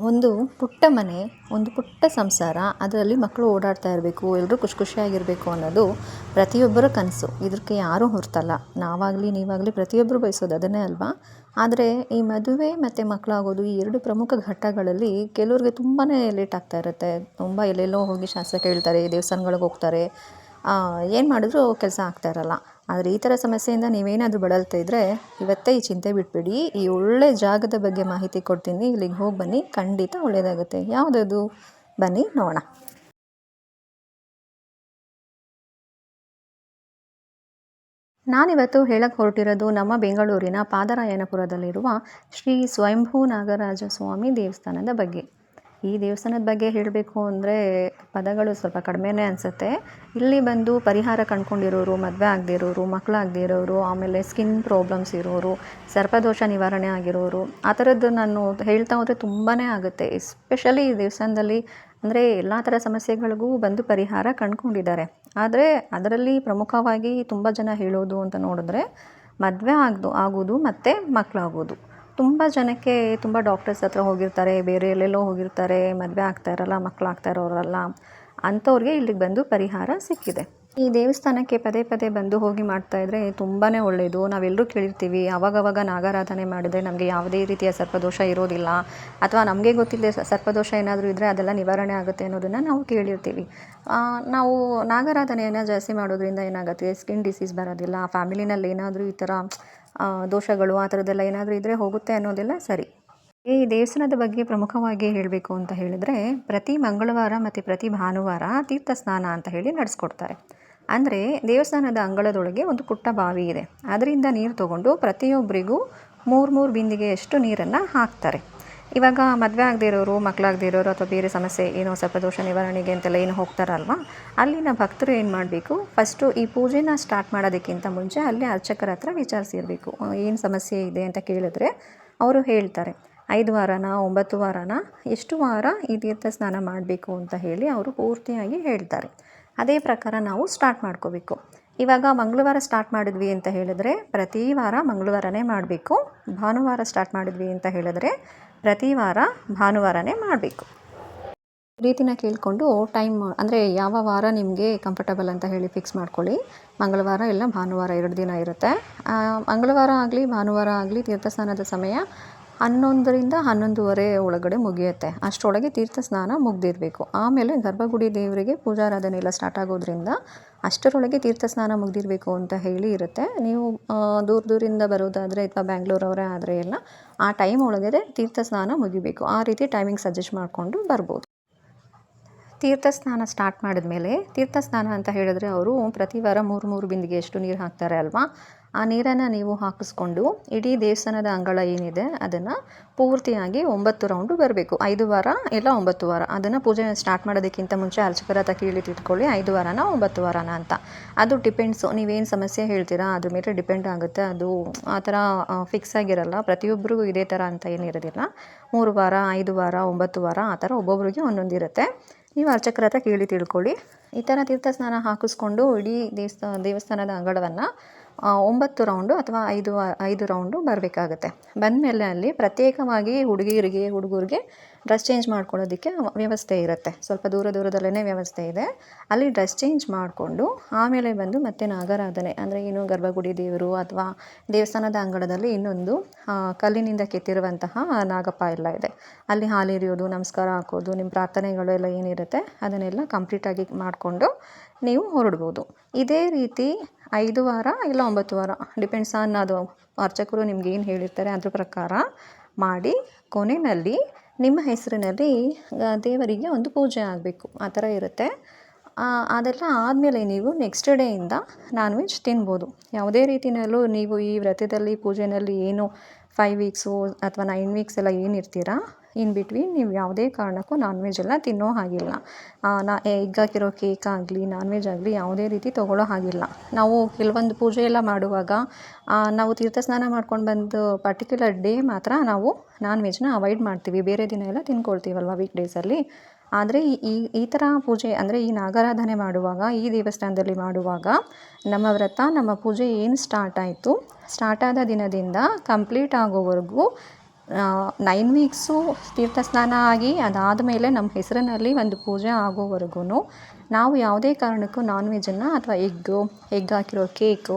ಒಂದು ಪುಟ್ಟ ಮನೆ, ಒಂದು ಪುಟ್ಟ ಸಂಸಾರ, ಅದರಲ್ಲಿ ಮಕ್ಕಳು ಓಡಾಡ್ತಾ ಇರಬೇಕು ಎಲ್ಲರೂ ಖುಷಿ ಖುಷಿಯಾಗಿರಬೇಕು ಅನ್ನೋದು ಪ್ರತಿಯೊಬ್ಬರ ಕನಸು. ಇದಕ್ಕೆ ಯಾರೂ ಹೊರತಲ್ಲ. ನಾವಾಗಲಿ, ನೀವಾಗಲಿ ಪ್ರತಿಯೊಬ್ಬರು ಬಯಸೋದು ಅದನ್ನೇ ಅಲ್ವಾ? ಆದರೆ ಈ ಮದುವೆ ಮತ್ತು ಮಕ್ಕಳಾಗೋದು ಈ ಎರಡು ಪ್ರಮುಖ ಘಟ್ಟಗಳಲ್ಲಿ ಕೆಲವ್ರಿಗೆ ತುಂಬಾ ಲೇಟ್ ಆಗ್ತಾ ಇರುತ್ತೆ. ತುಂಬ ಎಲ್ಲೆಲ್ಲೋ ಹೋಗಿ ಶಾಸ್ತ್ರ ಕೇಳ್ತಾರೆ, ದೇವಸ್ಥಾನಗಳಿಗೆ ಹೋಗ್ತಾರೆ. ಏನು ಮಾಡಿದ್ರೂ ಕೆಲಸ ಆಗ್ತಾ ಇರಲ್ಲ. ಆದರೆ ಈ ಥರ ಸಮಸ್ಯೆಯಿಂದ ನೀವೇನಾದರೂ ಬಳಲ್ತಾ ಇದ್ದರೆ ಇವತ್ತೇ ಈ ಚಿಂತೆ ಬಿಟ್ಬಿಡಿ. ಈ ಒಳ್ಳೆ ಜಾಗದ ಬಗ್ಗೆ ಮಾಹಿತಿ ಕೊಡ್ತೀನಿ. ಇಲ್ಲಿಗೆ ಹೋಗಿ ಬನ್ನಿ. ಖಂಡಿತ ಒಳ್ಳೆಯದಾಗುತ್ತೆ ಯಾವುದದು? ಬನ್ನಿ, ನೋಡೋಣ. ನಾನಿವತ್ತು ಹೇಳಕ್ಕೆ ಹೊರಟಿರೋದು ನಮ್ಮ ಬೆಂಗಳೂರಿನ ಪಾದರಾಯನಪುರದಲ್ಲಿರುವ ಶ್ರೀ ಸ್ವಯಂಭೂ ನಾಗರಾಜ ಸ್ವಾಮಿ ದೇವಸ್ಥಾನದ ಬಗ್ಗೆ. ಈ ದೇವಸ್ಥಾನದ ಬಗ್ಗೆ ಹೇಳಬೇಕು ಅಂದರೆ ಪದಗಳು ಸ್ವಲ್ಪ ಕಡಿಮೆನೇ ಅನಿಸುತ್ತೆ. ಇಲ್ಲಿ ಬಂದು ಪರಿಹಾರ ಕಂಡುಕೊಂಡಿರೋರು, ಮದುವೆ ಆಗದೇ ಇರೋರು ಮಕ್ಕಳಾಗದೇ ಇರೋರು ಆಮೇಲೆ ಸ್ಕಿನ್ ಪ್ರಾಬ್ಲಮ್ಸ್ ಇರೋರು, ಸರ್ಪದೋಷ ನಿವಾರಣೆ ಆಗಿರೋರು, ಆ ಥರದ್ದು ನಾನು ಹೇಳ್ತಾ ಹೋದರೆ ತುಂಬಾ ಆಗುತ್ತೆ. ಎಸ್ಪೆಷಲಿ ಈ ದೇವಸ್ಥಾನದಲ್ಲಿ ಅಂದರೆ ಎಲ್ಲ ಥರ ಸಮಸ್ಯೆಗಳಿಗೂ ಬಂದು ಪರಿಹಾರ ಕಂಡುಕೊಂಡಿದ್ದಾರೆ. ಆದರೆ ಅದರಲ್ಲಿ ಪ್ರಮುಖವಾಗಿ ತುಂಬ ಜನ ಹೇಳೋದು ಅಂತ ನೋಡಿದ್ರೆ ಮದುವೆ ಆಗದು, ಆಗೋದು ಮತ್ತು ಮಕ್ಕಳಾಗೋದು ತುಂಬ ಜನಕ್ಕೆ ತುಂಬ ಡಾಕ್ಟರ್ಸ್ ಹತ್ರ ಹೋಗಿರ್ತಾರೆ, ಬೇರೆ ಎಲ್ಲೆಲ್ಲೋ ಹೋಗಿರ್ತಾರೆ, ಮದುವೆ ಆಗ್ತಾ ಇರಲ್ಲ ಮಕ್ಕಳು ಆಗ್ತಾ ಇರೋರಲ್ಲ, ಅಂಥವ್ರಿಗೆ ಇಲ್ಲಿಗೆ ಬಂದು ಪರಿಹಾರ ಸಿಕ್ಕಿದೆ. ಈ ದೇವಸ್ಥಾನಕ್ಕೆ ಪದೇ ಪದೇ ಬಂದು ಹೋಗಿ ಮಾಡ್ತಾ ಇದ್ರೆ ತುಂಬಾ ಒಳ್ಳೆಯದು ನಾವೆಲ್ಲರೂ ಕೇಳಿರ್ತೀವಿ, ಅವಾಗವಾಗ ನಾಗಾರಾಧನೆ ಮಾಡಿದ್ರೆ ನಮಗೆ ಯಾವುದೇ ರೀತಿಯ ಸರ್ಪದೋಷ ಇರೋದಿಲ್ಲ. ಅಥವಾ ನಮಗೆ ಗೊತ್ತಿಲ್ಲದೆ ಸರ್ಪದೋಷ ಏನಾದರೂ ಇದ್ದರೆ ಅದೆಲ್ಲ ನಿವಾರಣೆ ಆಗುತ್ತೆ ಅನ್ನೋದನ್ನು ನಾವು ಕೇಳಿರ್ತೀವಿ. ನಾವು ನಾಗಾರಾಧನೆಯನ್ನು ಜಾಸ್ತಿ ಮಾಡೋದ್ರಿಂದ ಏನಾಗುತ್ತೆ? ಸ್ಕಿನ್ ಡಿಸೀಸ್ ಬರೋದಿಲ್ಲ ಫ್ಯಾಮಿಲಿನಲ್ಲಿ ಏನಾದರೂ ಈ ಥರ ದೋಷಗಳು ಆ ಥರದ್ದೆಲ್ಲ ಏನಾದರೂ ಇದ್ದರೆ ಹೋಗುತ್ತೆ ಅನ್ನೋದೆಲ್ಲ ಸರಿ. ಈ ದೇವಸ್ಥಾನದ ಬಗ್ಗೆ ಪ್ರಮುಖವಾಗಿ ಹೇಳಬೇಕು ಅಂತ ಹೇಳಿದರೆ, ಪ್ರತಿ ಮಂಗಳವಾರ ಮತ್ತು ಪ್ರತಿ ಭಾನುವಾರ ತೀರ್ಥ ಸ್ನಾನ ಅಂತ ಹೇಳಿ ನಡೆಸ್ಕೊಡ್ತಾರೆ. ಅಂದರೆ ದೇವಸ್ಥಾನದ ಅಂಗಳದೊಳಗೆ ಒಂದು ಪುಟ್ಟ ಬಾವಿ ಇದೆ. ಅದರಿಂದ ನೀರು ತಗೊಂಡು ಪ್ರತಿಯೊಬ್ಬರಿಗೂ ಮೂರು ಮೂರು ಬಿಂದಿಗೆಯಷ್ಟು ನೀರನ್ನು ಹಾಕ್ತಾರೆ. ಇವಾಗ ಮದುವೆ ಆಗದೇ ಇರೋರು ಮಕ್ಕಳಾಗದೇ ಇರೋರು ಅಥವಾ ಬೇರೆ ಸಮಸ್ಯೆ, ಏನೋ ಸ್ವಲ್ಪ ದೋಷ ನಿವಾರಣೆಗೆ ಅಂತೆಲ್ಲ ಏನು ಹೋಗ್ತಾರಲ್ವ? ಅಲ್ಲಿನ ಭಕ್ತರು ಏನು ಮಾಡಬೇಕು? ಫಸ್ಟು ಈ ಪೂಜೆನ ಸ್ಟಾರ್ಟ್ ಮಾಡೋದಕ್ಕಿಂತ ಮುಂಚೆ ಅಲ್ಲಿ ಅರ್ಚಕರ ಹತ್ರ ವಿಚಾರಿಸಿರಬೇಕು. ಏನು ಸಮಸ್ಯೆ ಇದೆ ಅಂತ ಕೇಳಿದ್ರೆ ಅವರು ಹೇಳ್ತಾರೆ. ಐದು ವಾರನ, ಒಂಬತ್ತು ವಾರನ, ಎಷ್ಟು ವಾರ ಈ ತೀರ್ಥ ಸ್ನಾನ ಮಾಡಬೇಕು? ಅಂತ ಹೇಳಿ ಅವರು ಪೂರ್ತಿಯಾಗಿ ಹೇಳ್ತಾರೆ. ಅದೇ ಪ್ರಕಾರ ನಾವು ಸ್ಟಾರ್ಟ್ ಮಾಡ್ಕೋಬೇಕು. ಇವಾಗ ಮಂಗಳವಾರ ಸ್ಟಾರ್ಟ್ ಮಾಡಿದ್ವಿ ಅಂತ ಹೇಳಿದ್ರೆ ಪ್ರತಿ ವಾರ ಮಂಗಳವಾರನೇ ಮಾಡಬೇಕು. ಭಾನುವಾರ ಸ್ಟಾರ್ಟ್ ಮಾಡಿದ್ವಿ ಅಂತ ಹೇಳಿದ್ರೆ ಪ್ರತಿ ವಾರ ಭಾನುವಾರನೇ ಮಾಡಬೇಕು. ರೀತಿನ ಕೇಳಿಕೊಂಡು ಟೈಮ್ ಅಂದರೆ ಯಾವ ವಾರ ನಿಮಗೆ ಕಂಫರ್ಟಬಲ್ ಅಂತ ಹೇಳಿ ಫಿಕ್ಸ್ ಮಾಡ್ಕೊಳ್ಳಿ. ಮಂಗಳವಾರ ಇಲ್ಲ ಭಾನುವಾರ ಎರಡು ದಿನ ಇರುತ್ತೆ. ಮಂಗಳವಾರ ಆಗಲಿ, ಭಾನುವಾರ ಆಗಲಿ ತೀರ್ಥಸ್ನಾನದ ಸಮಯ ಹನ್ನೊಂದರಿಂದ ಹನ್ನೊಂದುವರೆ ಒಳಗಡೆ ಮುಗಿಯುತ್ತೆ. ಅಷ್ಟರೊಳಗೆ ತೀರ್ಥ ಸ್ನಾನ ಮುಗ್ದಿರಬೇಕು. ಆಮೇಲೆ ಗರ್ಭಗುಡಿ ದೇವರಿಗೆ ಪೂಜಾರಾಧನೆ ಎಲ್ಲ ಸ್ಟಾರ್ಟ್ ಆಗೋದ್ರಿಂದ ಅಷ್ಟರೊಳಗೆ ತೀರ್ಥ ಸ್ನಾನ ಮುಗ್ದಿರಬೇಕು ಅಂತ ಹೇಳಿ ಇರುತ್ತೆ. ನೀವು ದೂರ ದೂರಿಂದ ಬರೋದಾದರೆ ಅಥವಾ ಬ್ಯಾಂಗ್ಳೂರವರೇ ಆದರೆ ಎಲ್ಲ ಆ ಟೈಮ್ ಒಳಗಡೆ ತೀರ್ಥ ಸ್ನಾನ ಮುಗಿಬೇಕು. ಆ ರೀತಿ ಟೈಮಿಂಗ್ ಸಜೆಸ್ಟ್ ಮಾಡಿಕೊಂಡು ಬರ್ಬೋದು. ತೀರ್ಥ ಸ್ನಾನ ಸ್ಟಾರ್ಟ್ ಮಾಡಿದ ಮೇಲೆ ತೀರ್ಥ ಸ್ನಾನ ಅಂತ ಹೇಳಿದ್ರೆ ಅವರು ಪ್ರತಿ ವಾರ ಮೂರು ಮೂರು ಬಿಂದಿಗೆ ಎಷ್ಟು ನೀರು ಹಾಕ್ತಾರೆ ಅಲ್ವಾ? ಆ ನೀರನ್ನು ನೀವು ಹಾಕಿಸ್ಕೊಂಡು ಇಡೀ ದೇವಸ್ಥಾನದ ಅಂಗಳ ಏನಿದೆ, ಅದನ್ನು ಪೂರ್ತಿಯಾಗಿ ಒಂಬತ್ತು ರೌಂಡು ಬರಬೇಕು. ಐದು ವಾರ ಇಲ್ಲ ಒಂಬತ್ತು ವಾರ. ಅದನ್ನು ಪೂಜೆ ಸ್ಟಾರ್ಟ್ ಮಾಡೋದಕ್ಕಿಂತ ಮುಂಚೆ ಅರ್ಚಕರ ಹತ್ರ ಕೇಳಿ ತಿಳ್ಕೊಳ್ಳಿ, ಐದು ವಾರನ ಒಂಬತ್ತು ವಾರನ ಅಂತ. ಅದು ಡಿಪೆಂಡ್ಸು ನೀವೇನು ಸಮಸ್ಯೆ ಹೇಳ್ತೀರಾ, ಅದ್ರ ಮೇಲೆ ಡಿಪೆಂಡ್ ಆಗುತ್ತೆ. ಅದು ಆ ಥರ ಫಿಕ್ಸ್ ಆಗಿರಲ್ಲ. ಪ್ರತಿಯೊಬ್ಬರಿಗೂ ಇದೇ ಥರ ಅಂತ ಏನಿರೋದಿಲ್ಲ ಮೂರು ವಾರ, ಐದು ವಾರ, ಒಂಬತ್ತು ವಾರ, ಆ ಥರ ಒಬ್ಬೊಬ್ರಿಗೆ ಒಂದೊಂದಿರುತ್ತೆ. ನೀವು ಅರ್ಚಕರ ಹತ್ರ ಕೇಳಿ ತಿಳ್ಕೊಳ್ಳಿ. ಈ ಥರ ತೀರ್ಥ ಸ್ನಾನ ಹಾಕಿಸ್ಕೊಂಡು ಇಡೀ ದೇವಸ್ಥಾನ, ದೇವಸ್ಥಾನದ ಅಂಗಳವನ್ನು ಒಂಬತ್ತು ರೌಂಡು ಅಥವಾ ಐದು ಐದು ರೌಂಡು ಬರಬೇಕಾಗತ್ತೆ. ಬಂದಮೇಲೆ ಅಲ್ಲಿ ಪ್ರತ್ಯೇಕವಾಗಿ ಹುಡುಗಿಯರಿಗೆ, ಹುಡುಗರಿಗೆ ಡ್ರೆಸ್ ಚೇಂಜ್ ಮಾಡ್ಕೊಳ್ಳೋದಕ್ಕೆ ವ್ಯವಸ್ಥೆ ಇರುತ್ತೆ. ಸ್ವಲ್ಪ ದೂರ ದೂರದಲ್ಲೇ ವ್ಯವಸ್ಥೆ ಇದೆ. ಅಲ್ಲಿ ಡ್ರೆಸ್ ಚೇಂಜ್ ಮಾಡಿಕೊಂಡು ಆಮೇಲೆ ಬಂದು ಮತ್ತೆ ನಾಗರಾಧನೆ, ಅಂದರೆ ಏನು ಗರ್ಭಗುಡಿ ದೇವರು ಅಥವಾ ದೇವಸ್ಥಾನದ ಅಂಗಳದಲ್ಲಿ ಇನ್ನೊಂದು ಕಲ್ಲಿನಿಂದ ಕೆತ್ತಿರುವಂತಹ ನಾಗಪ್ಪ ಎಲ್ಲ ಇದೆ. ಅಲ್ಲಿ ಹಾಲಿರಿಯೋದು, ನಮಸ್ಕಾರ ಹಾಕೋದು ನಿಮ್ಮ ಪ್ರಾರ್ಥನೆಗಳು ಎಲ್ಲ ಏನಿರುತ್ತೆ ಅದನ್ನೆಲ್ಲ ಕಂಪ್ಲೀಟಾಗಿ ಮಾಡಿಕೊಂಡು ನೀವು ಹೊರಡ್ಬೋದು. ಇದೇ ರೀತಿ ಐದು ವಾರ ಇಲ್ಲ ಒಂಬತ್ತು ವಾರ ಡಿಪೆಂಡ್ಸ್ ಆನ್ ಅದು ಅರ್ಚಕರು ನಿಮ್ಗೆ ಏನು ಹೇಳಿರ್ತಾರೆ ಅದ್ರ ಪ್ರಕಾರ ಮಾಡಿ ಕೊನೆಯಲ್ಲಿ ನಿಮ್ಮ ಹೆಸರಿನಲ್ಲಿ ದೇವರಿಗೆ ಒಂದು ಪೂಜೆ ಆಗಬೇಕು. ಆ ಥರ ಇರುತ್ತೆ. ಅದೆಲ್ಲ ಆದಮೇಲೆ ನೀವು ನೆಕ್ಸ್ಟ್ ಡೇಯಿಂದ ನಾನ್ ವೆಜ್ ತಿನ್ಬೋದು. ಯಾವುದೇ ರೀತಿಯಲ್ಲೂ ನೀವು ಈ ವ್ರತದಲ್ಲಿ ಪೂಜೆಯಲ್ಲಿ ಏನು ಫೈವ್ ವೀಕ್ಸು ಅಥವಾ ನೈನ್ ವೀಕ್ಸ್ ಎಲ್ಲ ಏನು ಇರ್ತೀರಾ ಇನ್ ಬಿಟ್ವೀನ್ ನೀವು ಯಾವುದೇ ಕಾರಣಕ್ಕೂ ನಾನ್ ವೆಜ್ ಎಲ್ಲ ತಿನ್ನೋ ಹಾಗಿಲ್ಲ. ನಾ ಎಗ್ ಹಾಕಿರೋ ಕೇಕ್ ಆಗಲಿ ನಾನ್ ವೆಜ್ ಆಗಲಿ ಯಾವುದೇ ರೀತಿ ತೊಗೊಳ್ಳೋ ಹಾಗಿಲ್ಲ. ನಾವು ಕೆಲವೊಂದು ಪೂಜೆ ಎಲ್ಲ ಮಾಡುವಾಗ ನಾವು ತೀರ್ಥ ಸ್ನಾನ ಮಾಡ್ಕೊಂಡು ಬಂದು ಪರ್ಟಿಕ್ಯುಲರ್ ಡೇ ಮಾತ್ರ ನಾವು ನಾನ್ ವೆಜ್ನ ಅವಾಯ್ಡ್ ಮಾಡ್ತೀವಿ. ಬೇರೆ ದಿನ ಎಲ್ಲ ತಿನ್ಕೊಳ್ತೀವಲ್ವ ವೀಕ್ ಡೇಸಲ್ಲಿ ಆದರೆ ಈ ಈ ಥರ ಪೂಜೆ ಅಂದರೆ ಈ ನಾಗಾರಾಧನೆ ಮಾಡುವಾಗ, ಈ ದೇವಸ್ಥಾನದಲ್ಲಿ ಮಾಡುವಾಗ ನಮ್ಮ ವ್ರತ, ನಮ್ಮ ಪೂಜೆ ಏನು ಸ್ಟಾರ್ಟ್ ಆಯಿತು? ಸ್ಟಾರ್ಟ್ ಆದ ದಿನದಿಂದ ಕಂಪ್ಲೀಟ್ ಆಗೋವರೆಗೂ ನೈನ್ ವೀಕ್ಸು ತೀರ್ಥ ಸ್ನಾನ ಆಗಿ ಅದಾದ ಮೇಲೆ ನಮ್ಮ ಹೆಸರಿನಲ್ಲಿ ಒಂದು ಪೂಜೆ ಆಗೋವರೆಗೂ ನಾವು ಯಾವುದೇ ಕಾರಣಕ್ಕೂ ನಾನ್ ವೆಜ್ಜನ್ನು ಅಥವಾ ಎಗ್ಗು ಎಗ್ ಹಾಕಿರೋ ಕೇಕು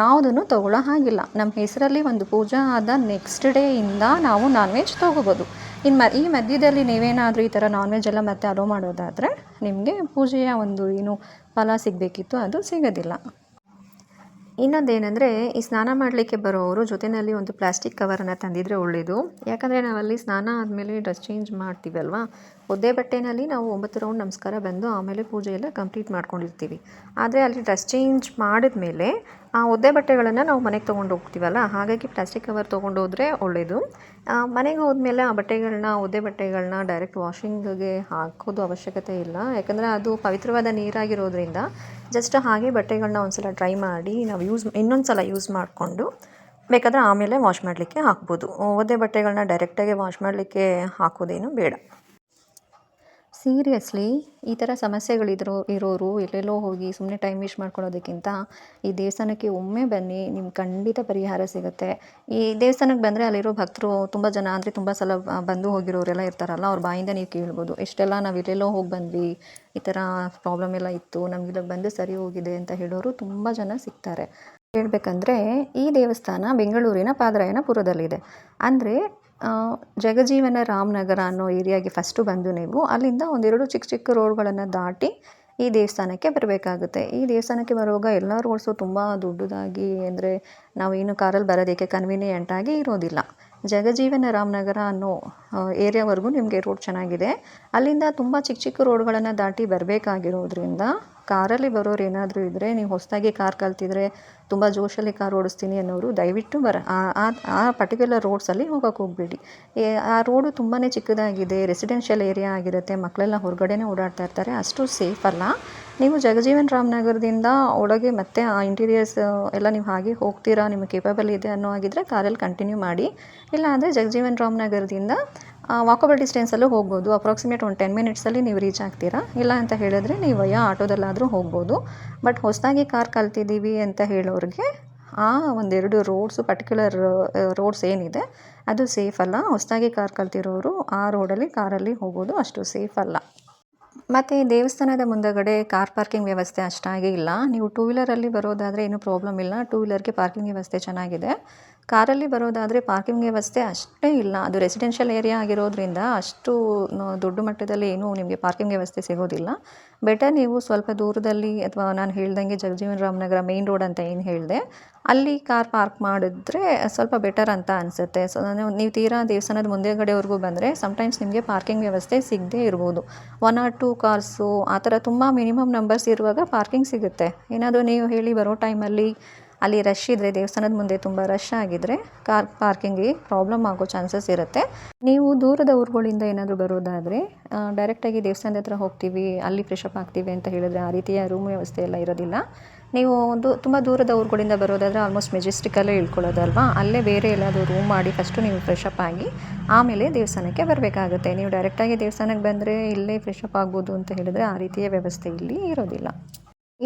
ಯಾವುದನ್ನು ತಗೊಳ್ಳೋ ಹಾಗಿಲ್ಲ. ನಮ್ಮ ಹೆಸರಲ್ಲಿ ಒಂದು ಪೂಜೆ ಆದ ನೆಕ್ಸ್ಟ್ ಡೇಯಿಂದ ನಾವು ನಾನ್ ವೆಜ್ ತೊಗೋಬೋದು. ಇನ್ನು ಮ ಈ ಮಧ್ಯದಲ್ಲಿ ನೀವೇನಾದರೂ ಈ ಥರ ನಾನ್ ವೆಜ್ ಎಲ್ಲ ಮತ್ತೆ ಅಲೋ ಮಾಡೋದಾದರೆ ನಿಮಗೆ ಪೂಜೆಯ ಒಂದು ಏನು ಫಲ ಸಿಗಬೇಕಿತ್ತು, ಅದು ಸಿಗೋದಿಲ್ಲ. ಇನ್ನೊಂದೇನೆಂದರೆ, ಈ ಸ್ನಾನ ಮಾಡಲಿಕ್ಕೆ ಬರೋವರು ಜೊತೆಯಲ್ಲಿ ಒಂದು ಪ್ಲಾಸ್ಟಿಕ್ ಕವರನ್ನು ತಂದಿದ್ರೆ ಒಳ್ಳೆಯದು ಯಾಕಂದರೆ ನಾವಲ್ಲಿ ಸ್ನಾನ ಆದಮೇಲೆ ಡ್ರೆಸ್ ಚೇಂಜ್ ಮಾಡ್ತೀವಲ್ವಾ? ಒದ್ದೆ ಬಟ್ಟೆನಲ್ಲಿ ನಾವು ಒಂಬತ್ತು ರೌಂಡ್ ನಮಸ್ಕಾರ ಬಂದು ಆಮೇಲೆ ಪೂಜೆ ಎಲ್ಲ ಕಂಪ್ಲೀಟ್ ಮಾಡ್ಕೊಂಡಿರ್ತೀವಿ. ಆದರೆ ಅಲ್ಲಿ ಡ್ರೆಸ್ ಚೇಂಜ್ ಮಾಡಿದ್ಮೇಲೆ ಆ ಒದ್ದೆ ಬಟ್ಟೆಗಳನ್ನು ನಾವು ಮನೆಗೆ ತೊಗೊಂಡು ಹೋಗ್ತೀವಲ್ಲ, ಹಾಗಾಗಿ ಪ್ಲಾಸ್ಟಿಕ್ ಕವರ್ ತೊಗೊಂಡು ಹೋದರೆ ಒಳ್ಳೆಯದು ಮನೆಗೆ ಹೋದ್ಮೇಲೆ ಆ ಬಟ್ಟೆಗಳನ್ನ ಒದ್ದೆ ಬಟ್ಟೆಗಳನ್ನ ಡೈರೆಕ್ಟ್ ವಾಷಿಂಗ್ಗೆ ಹಾಕೋದು ಅವಶ್ಯಕತೆ ಇಲ್ಲ. ಯಾಕಂದರೆ ಅದು ಪವಿತ್ರವಾದ ನೀರಾಗಿರೋದ್ರಿಂದ ಜಸ್ಟ್ ಹಾಗೆ ಬಟ್ಟೆಗಳನ್ನ ಒಂದು ಸಲ ಡ್ರೈ ಮಾಡಿ ನಾವು ಯೂಸ್ ಇನ್ನೊಂದು ಸಲ ಯೂಸ್ ಮಾಡಿಕೊಂಡು ಬೇಕಾದರೆ ಆಮೇಲೆ ವಾಶ್ ಮಾಡಲಿಕ್ಕೆ ಹಾಕ್ಬೋದು. ಒದ್ದೆ ಬಟ್ಟೆಗಳನ್ನ ಡೈರೆಕ್ಟಾಗಿ ವಾಶ್ ಮಾಡಲಿಕ್ಕೆ ಹಾಕೋದೇನು ಬೇಡ. ಸೀರಿಯಸ್ಲಿ ಈ ಥರ ಸಮಸ್ಯೆಗಳಿದ್ರು, ಇರೋರು ಎಲ್ಲೆಲ್ಲೋ ಹೋಗಿ ಸುಮ್ಮನೆ ಟೈಮ್ ವೇಸ್ಟ್ ಮಾಡ್ಕೊಳ್ಳೋದಕ್ಕಿಂತ ಈ ದೇವಸ್ಥಾನಕ್ಕೆ ಒಮ್ಮೆ ಬನ್ನಿ, ನಿಮ್ಗೆ ಖಂಡಿತ ಪರಿಹಾರ ಸಿಗುತ್ತೆ. ಈ ದೇವಸ್ಥಾನಕ್ಕೆ ಬಂದರೆ ಅಲ್ಲಿರೋ ಭಕ್ತರು ತುಂಬ ಜನ, ಅಂದರೆ ತುಂಬ ಸಲ ಬಂದು ಹೋಗಿರೋರೆಲ್ಲ ಇರ್ತಾರಲ್ಲ, ಅವ್ರ ಬಾಯಿಂದ ನೀವು ಕೇಳ್ಬೋದು. ಎಷ್ಟೆಲ್ಲ ನಾವು ಎಲ್ಲೆಲ್ಲೋ ಹೋಗಿ ಬಂದ್ವಿ, ಈ ಥರ ಪ್ರಾಬ್ಲಮ್ ಎಲ್ಲ ಇತ್ತು ನಮಗಿಲ್ಲ ಬಂದು ಸರಿ ಹೋಗಿದೆ ಅಂತ ಹೇಳೋರು ತುಂಬ ಜನ ಸಿಗ್ತಾರೆ. ಹೇಳಬೇಕಂದ್ರೆ ಈ ದೇವಸ್ಥಾನ ಬೆಂಗಳೂರಿನ ಪಾದರಾಯನಪುರದಲ್ಲಿದೆ. ಅಂದರೆ ಜಗಜೀವನ ರಾಮನಗರ ಅನ್ನೋ ಏರಿಯಾಗೆ ಫಸ್ಟು ಬಂದು ನೀವು, ಅಲ್ಲಿಂದ ಒಂದೆರಡು ಚಿಕ್ಕ ಚಿಕ್ಕ ರೋಡ್ಗಳನ್ನು ದಾಟಿ ಈ ದೇವಸ್ಥಾನಕ್ಕೆ ಬರಬೇಕಾಗುತ್ತೆ. ಈ ದೇವಸ್ಥಾನಕ್ಕೆ ಬರುವಾಗ ಎಲ್ಲ ರೋಡ್ಸು ತುಂಬ ದೊಡ್ಡದಾಗಿ ಅಂದರೆ ನಾವೇನು ಕಾರಲ್ಲಿ ಬರೋದಕ್ಕೆ ಕನ್ವಿನಿಯೆಂಟಾಗಿ ಇರೋದಿಲ್ಲ. ಜಗಜೀವನ ರಾಮನಗರ ಅನ್ನೋ ಏರಿಯಾವರೆಗೂ ನಿಮಗೆ ರೋಡ್ ಚೆನ್ನಾಗಿದೆ. ಅಲ್ಲಿಂದ ತುಂಬ ಚಿಕ್ಕ ಚಿಕ್ಕ ರೋಡ್ಗಳನ್ನು ದಾಟಿ ಬರಬೇಕಾಗಿರೋದ್ರಿಂದ ಕಾರಲ್ಲಿ ಬರೋರು ಏನಾದರೂ ಇದ್ದರೆ ನೀವು ಹೊಸದಾಗಿ ಕಾರ್ ಕಲ್ತಿದ್ರೆ ತುಂಬ ಜೋಶಲ್ಲಿ ಕಾರ್ ಓಡಿಸ್ತೀನಿ ಅನ್ನೋರು ದಯವಿಟ್ಟು ಬರ, ಆ ಪರ್ಟಿಕ್ಯುಲರ್ ರೋಡ್ಸಲ್ಲಿ ಹೋಗೋಕೆ ಹೋಗಬೇಡಿ. ಆ ರೋಡು ತುಂಬಾ ಚಿಕ್ಕದಾಗಿದೆ ರೆಸಿಡೆನ್ಷಿಯಲ್ ಏರಿಯಾ ಆಗಿರುತ್ತೆ ಮಕ್ಕಳೆಲ್ಲ ಹೊರಗಡೆನೇ ಓಡಾಡ್ತಾ ಇರ್ತಾರೆ, ಅಷ್ಟು ಸೇಫ್ ಅಲ್ಲ. ನೀವು ಜಗಜೀವನ್ ರಾಮನಗರದಿಂದ ಒಳಗೆ ಮತ್ತೆ ಆ ಇಂಟೀರಿಯರ್ಸ್ ಎಲ್ಲ ನೀವು ಹಾಗೆ ಹೋಗ್ತೀರಾ ನಿಮಗೆ ಕೇಪಬಲ್ ಇದೆ ಅನ್ನೋ ಹಾಗಿದ್ರೆ ಕಾರಲ್ಲಿ ಕಂಟಿನ್ಯೂ ಮಾಡಿ. ಇಲ್ಲ ಅಂದರೆ ಜಗಜೀವನ್ ರಾಮನಗರದಿಂದ ವಾಕಬಲ್ ಡಿಸ್ಟೆನ್ಸಲ್ಲೂ ಹೋಗ್ಬೋದು. ಅಪ್ರಾಕ್ಸಿಮೇಟ್ ಒಂದು ಟೆನ್ ಮಿನಿಟ್ಸಲ್ಲಿ ನೀವು ರೀಚ್ ಆಗ್ತೀರಾ. ಇಲ್ಲ ಅಂತ ಹೇಳಿದ್ರೆ ನೀವು ಯಾ ಆಟೋದಲ್ಲಾದರೂ ಹೋಗ್ಬೋದು. ಬಟ್ ಹೊಸದಾಗಿ ಕಾರ್ ಕಲ್ತಿದ್ದೀವಿ ಅಂತ ಹೇಳೋರಿಗೆ, ಆ ಒಂದೆರಡು ರೋಡ್ಸು ಪರ್ಟಿಕ್ಯುಲರ್ ರೋಡ್ಸ್ ಏನಿದೆ, ಅದು ಸೇಫ್ ಅಲ್ಲ. ಹೊಸದಾಗಿ ಕಾರ್ ಕಲ್ತಿರೋರು ಆ ರೋಡಲ್ಲಿ ಕಾರಲ್ಲಿ ಹೋಗೋದು ಅಷ್ಟು ಸೇಫ್ ಅಲ್ಲ. ಮತ್ತು ದೇವಸ್ಥಾನದ ಮುಂದಗಡೆ ಕಾರ್ ಪಾರ್ಕಿಂಗ್ ವ್ಯವಸ್ಥೆ ಅಷ್ಟಾಗಿ ಇಲ್ಲ. ನೀವು ಟೂ ವೀಲರಲ್ಲಿ ಬರೋದಾದರೆ ಏನೂ ಪ್ರಾಬ್ಲಮ್ ಇಲ್ಲ. ಟೂ ವೀಲರ್ಗೆ ಪಾರ್ಕಿಂಗ್ ವ್ಯವಸ್ಥೆ ಚೆನ್ನಾಗಿದೆ. ಕಾರಲ್ಲಿ ಬರೋದಾದರೆ ಪಾರ್ಕಿಂಗ್ ವ್ಯವಸ್ಥೆ ಅಷ್ಟೇ ಇಲ್ಲ. ಅದು ರೆಸಿಡೆನ್ಷಿಯಲ್ ಏರಿಯಾ ಆಗಿರೋದ್ರಿಂದ ಅಷ್ಟು ದೊಡ್ಡ ಮಟ್ಟದಲ್ಲಿ ಏನೂ ನಿಮಗೆ ಪಾರ್ಕಿಂಗ್ ವ್ಯವಸ್ಥೆ ಸಿಗೋದಿಲ್ಲ. ಬೆಟರ್ ನೀವು ಸ್ವಲ್ಪ ದೂರದಲ್ಲಿ, ಅಥವಾ ನಾನು ಹೇಳ್ದಂಗೆ ಜಗಜೀವನ ರಾಮನಗರ ಮೇನ್ ರೋಡ್ ಅಂತ ಏನು ಹೇಳಿದೆ, ಅಲ್ಲಿ ಕಾರ್ ಪಾರ್ಕ್ ಮಾಡಿದ್ರೆ ಸ್ವಲ್ಪ ಬೆಟರ್ ಅಂತ ಅನಿಸುತ್ತೆ. ಸೊ ನಾನು, ನೀವು ತೀರಾ ದೇವಸ್ಥಾನದ ಮುಂದೆಗಡೆವರೆಗೂ ಬಂದರೆ ಸಮ್ಟೈಮ್ಸ್ ನಿಮಗೆ ಪಾರ್ಕಿಂಗ್ ವ್ಯವಸ್ಥೆ ಸಿಗದೇ ಇರ್ಬೋದು. ಒನ್ ಆರ್ ಟೂ ಕಾರ್ಸು ಆ ಥರ ತುಂಬ ಮಿನಿಮಮ್ ನಂಬರ್ಸ್ ಇರುವಾಗ ಪಾರ್ಕಿಂಗ್ ಸಿಗುತ್ತೆ. ಏನಾದರೂ ನೀವು ಹೇಳಿ ಬರೋ ಟೈಮಲ್ಲಿ ಅಲ್ಲಿ ರಶ್ ಇದ್ದರೆ ದೇವಸ್ಥಾನದ ಮುಂದೆ ತುಂಬ ರಶ್ ಆಗಿದ್ದರೆ ಕಾರ್ ಪಾರ್ಕಿಂಗಿಗೆ ಪ್ರಾಬ್ಲಮ್ ಆಗೋ ಚಾನ್ಸಸ್ ಇರುತ್ತೆ. ನೀವು ದೂರದ ಊರುಗಳಿಂದ ಏನಾದರೂ ಬರೋದಾದರೆ ಡೈರೆಕ್ಟಾಗಿ ದೇವಸ್ಥಾನದ ಹತ್ರ ಹೋಗ್ತೀವಿ, ಅಲ್ಲಿ ಫ್ರೆಶಪ್ ಆಗ್ತೀವಿ ಅಂತ ಹೇಳಿದ್ರೆ ಆ ರೀತಿಯ ರೂಮ್ ವ್ಯವಸ್ಥೆ ಎಲ್ಲ ಇರೋದಿಲ್ಲ. ನೀವು ಒಂದು ತುಂಬ ದೂರದ ಊರುಗಳಿಂದ ಬರೋದಾದರೆ ಆಲ್ಮೋಸ್ಟ್ ಮೆಜೆಸ್ಟಿಕಲ್ಲೇ ಇಳ್ಕೊಳ್ಳೋದಲ್ವಾ? ಅಲ್ಲೇ ಬೇರೆ ಎಲ್ಲಾದರೂ ರೂಮ್ ಮಾಡಿ ಫಸ್ಟು ನೀವು ಫ್ರೆಶಪ್ ಆಗಿ ಆಮೇಲೆ ದೇವಸ್ಥಾನಕ್ಕೆ ಬರಬೇಕಾಗುತ್ತೆ. ನೀವು ಡೈರೆಕ್ಟಾಗಿ ದೇವಸ್ಥಾನಕ್ಕೆ ಬಂದರೆ ಇಲ್ಲೇ ಫ್ರೆಶ್ ಅಪ್ ಆಗ್ಬೋದು ಅಂತ ಹೇಳಿದರೆ ಆ ರೀತಿಯ ವ್ಯವಸ್ಥೆ ಇಲ್ಲಿ ಇರೋದಿಲ್ಲ.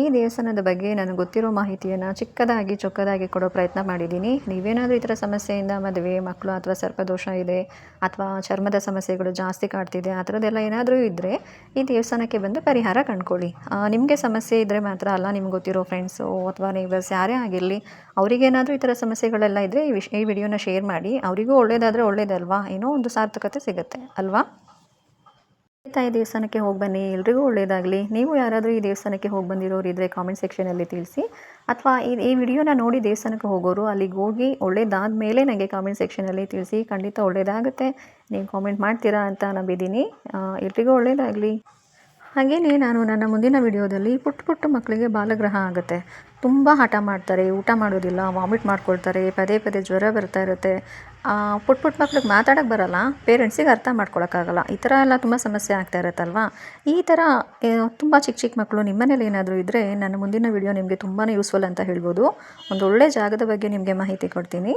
ಈ ದೇವಸ್ಥಾನದ ಬಗ್ಗೆ ನನಗೆ ಗೊತ್ತಿರೋ ಮಾಹಿತಿಯನ್ನು ಚಿಕ್ಕದಾಗಿ ಚೊಕ್ಕದಾಗಿ ಕೊಡೋ ಪ್ರಯತ್ನ ಮಾಡಿದ್ದೀನಿ. ನೀವೇನಾದರೂ ಈ ಥರ ಸಮಸ್ಯೆಯಿಂದ ಮದುವೆ, ಮಕ್ಕಳು ಅಥವಾ ಸರ್ಪದೋಷ ಇದೆ ಅಥವಾ ಚರ್ಮದ ಸಮಸ್ಯೆಗಳು ಜಾಸ್ತಿ ಕಾಡ್ತಿದೆ, ಆ ಥರದ್ದೆಲ್ಲ ಏನಾದರೂ ಇದ್ದರೆ ಈ ದೇವಸ್ಥಾನಕ್ಕೆ ಬಂದು ಪರಿಹಾರ ಕಂಡ್ಕೊಳ್ಳಿ. ನಿಮಗೆ ಸಮಸ್ಯೆ ಇದ್ದರೆ ಮಾತ್ರ ಅಲ್ಲ, ನಿಮ್ಗೆ ಗೊತ್ತಿರೋ ಫ್ರೆಂಡ್ಸು ಅಥವಾ ನೇಬರ್ಸ್ ಯಾರೇ ಆಗಿರಲಿ, ಅವರಿಗೇನಾದರೂ ಈ ಥರ ಸಮಸ್ಯೆಗಳೆಲ್ಲ ಇದ್ದರೆ ಈ ವಿಷ್, ಈ ವಿಡಿಯೋನ ಶೇರ್ ಮಾಡಿ. ಅವರಿಗೂ ಒಳ್ಳೆಯದಾದರೆ ಒಳ್ಳೆಯದಲ್ವಾ ಏನೋ ಒಂದು ಸಾರ್ಥಕತೆ ಸಿಗುತ್ತೆ, ಅಲ್ವಾ? ತಾಯಿ ದೇವಸ್ಥಾನಕ್ಕೆ ಹೋಗಿ ಬನ್ನಿ, ಎಲ್ರಿಗೂ ಒಳ್ಳೆಯದಾಗಲಿ ನೀವು ಯಾರಾದರೂ ಈ ದೇವಸ್ಥಾನಕ್ಕೆ ಹೋಗಿ ಬಂದಿರೋರು ಇದ್ದರೆ ಕಾಮೆಂಟ್ ಸೆಕ್ಷನಲ್ಲಿ ತಿಳಿಸಿ. ಅಥವಾ ಈ ಈ ವಿಡಿಯೋನ ನೋಡಿ ದೇವಸ್ಥಾನಕ್ಕೆ ಹೋಗೋರು, ಅಲ್ಲಿಗೆ ಹೋಗಿ ಒಳ್ಳೇದಾದ ಮೇಲೆ ನನಗೆ ಕಾಮೆಂಟ್ ಸೆಕ್ಷನಲ್ಲಿ ತಿಳಿಸಿ. ಖಂಡಿತ ಒಳ್ಳೆಯದಾಗುತ್ತೆ ನೀವು ಕಾಮೆಂಟ್ ಮಾಡ್ತೀರಾ ಅಂತ ನಂಬಿದ್ದೀನಿ. ಎಲ್ರಿಗೂ ಒಳ್ಳೆಯದಾಗಲಿ ಹಾಗೆಯೇ ನಾನು ನನ್ನ ಮುಂದಿನ ವಿಡಿಯೋದಲ್ಲಿ ಪುಟ್ಟ ಪುಟ್ಟ ಮಕ್ಕಳಿಗೆ ಬಾಲಗ್ರಹ ಆಗುತ್ತೆ. ತುಂಬ ಹಠ ಮಾಡ್ತಾರೆ, ಊಟ ಮಾಡೋದಿಲ್ಲ, ವಾಮಿಟ್ ಮಾಡ್ಕೊಳ್ತಾರೆ, ಪದೇ ಪದೇ ಜ್ವರ ಬರ್ತಾ ಇರುತ್ತೆ. ಪುಟ್ಟ ಪುಟ್ಟ ಮಕ್ಳಿಗೆ ಮಾತಾಡೋಕ್ಕೆ ಬರಲ್ಲ, ಪೇರೆಂಟ್ಸಿಗೆ ಅರ್ಥ ಮಾಡ್ಕೊಳಕ್ಕಾಗಲ್ಲ. ಈ ಥರ ಎಲ್ಲ ತುಂಬ ಸಮಸ್ಯೆ ಆಗ್ತಾ ಇರುತ್ತಲ್ವಾ? ಈ ಥರ ತುಂಬ ಚಿಕ್ಕ ಚಿಕ್ಕ ಮಕ್ಕಳು ನಿಮ್ಮನೇಲಿ ಏನಾದರೂ ಇದ್ದರೆ ನನ್ನ ಮುಂದಿನ ವಿಡಿಯೋ ನಿಮಗೆ ತುಂಬಾ ಯೂಸ್ಫುಲ್ ಅಂತ ಹೇಳ್ಬೋದು. ಒಂದು ಒಳ್ಳೆ ಜಾಗದ ಬಗ್ಗೆ ನಿಮಗೆ ಮಾಹಿತಿ ಕೊಡ್ತೀನಿ.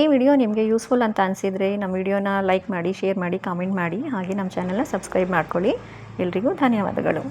ಈ ವಿಡಿಯೋ ನಿಮಗೆ ಯೂಸ್ಫುಲ್ ಅಂತ ಅನಿಸಿದರೆ ನಮ್ಮ ವಿಡಿಯೋನ ಲೈಕ್ ಮಾಡಿ, ಶೇರ್ ಮಾಡಿ, ಕಾಮೆಂಟ್ ಮಾಡಿ, ಹಾಗೆ ನಮ್ಮ ಚಾನಲ್ನ ಸಬ್ಸ್ಕ್ರೈಬ್ ಮಾಡ್ಕೊಳ್ಳಿ. ಎಲ್ರಿಗೂ ಧನ್ಯವಾದಗಳು.